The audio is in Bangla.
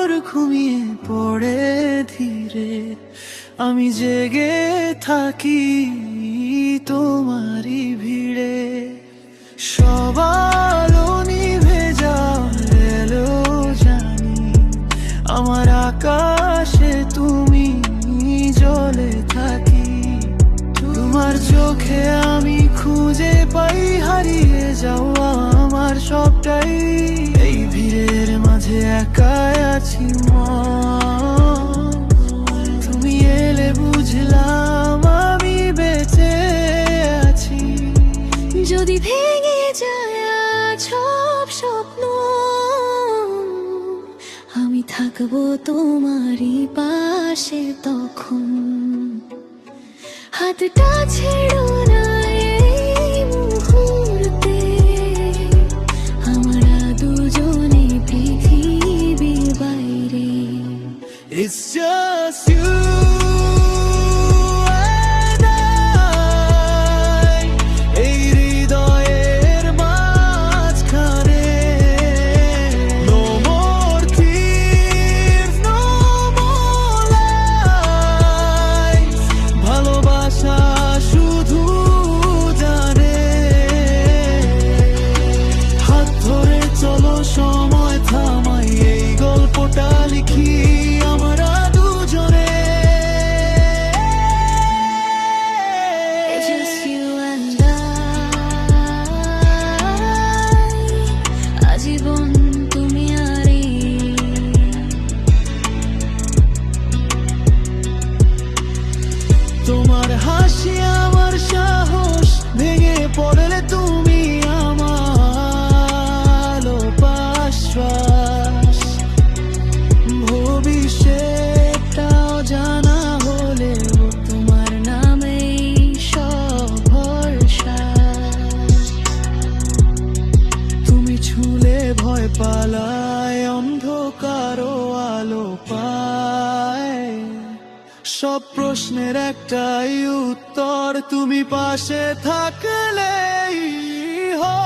শহর ঘুমিয়ে পড়ে ধীরে, আমি জেগে থাকি তোমারই ভিড়ে। যাও জানি, আমার আকাশে তুমি জ্বলে থাকি। তোমার চোখে আমি খুঁজে পাই হারিয়ে যাওয়া আমার সবটাই। বুঝলাম আমি আছি। যদি ভেঙে যায় সব স্বপ্ন, আমি থাকব তোমারই পাশে তখন। হাতটা ছেড়ো গল্পটা লিখি আমরা দুজনে। Just you and I আজীবন তুমি আর তোমার হাসি আমার সাহস অন্ধকারও আলো পায়। সব প্রশ্নের একটাই উত্তর তুমি পাশে থাকলেই হয়।